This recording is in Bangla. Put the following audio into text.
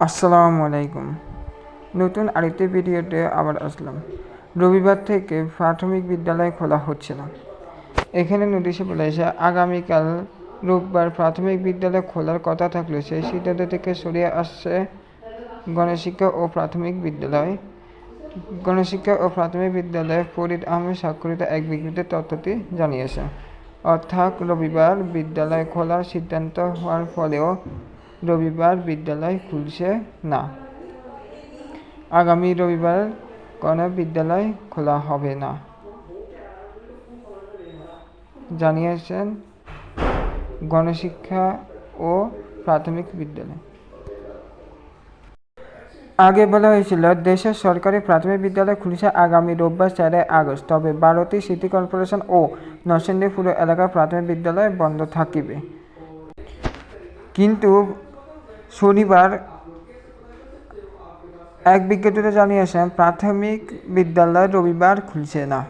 আসসালামু আলাইকুম। নতুন আরেকটি ভিডিওতে আবার আসলাম। রবিবার থেকে প্রাথমিক বিদ্যালয় খোলা হচ্ছে না। এখানে নোটিশে বলেছে আগামীকাল রোববার প্রাথমিক বিদ্যালয় খোলার কথা থাকলেও সেই সিদ্ধান্ত থেকে সরিয়ে আসছে গণশিক্ষা ও প্রাথমিক বিদ্যালয়। গণশিক্ষা ও প্রাথমিক বিদ্যালয়ে ফরিদ আহমেদ স্বাক্ষরিত এক বিবৃতিতে তথ্যটি জানিয়েছে। অর্থাৎ রবিবার বিদ্যালয় খোলার সিদ্ধান্ত হওয়ার ফলেও রবিবার বিদ্যালয় খুলছে না। আগামী রবিবার কোনো বিদ্যালয় খোলা হবে না। জানিয়েছেন গণশিক্ষা ও প্রাথমিক বিদ্যালয়। আগে বলা হয়েছিল, দেশের সরকারি প্রাথমিক বিদ্যালয় খুলছে আগামী রোববার চারই আগস্ট, তবে বারোটি সিটি কর্পোরেশন ও নরসিংদী পুর এলাকার প্রাথমিক বিদ্যালয় বন্ধ থাকিবে। কিন্তু শনিবার এক বিজ্ঞপ্তিতে জানিয়েছেন প্রাথমিক বিদ্যালয় রবিবার খুলছে না।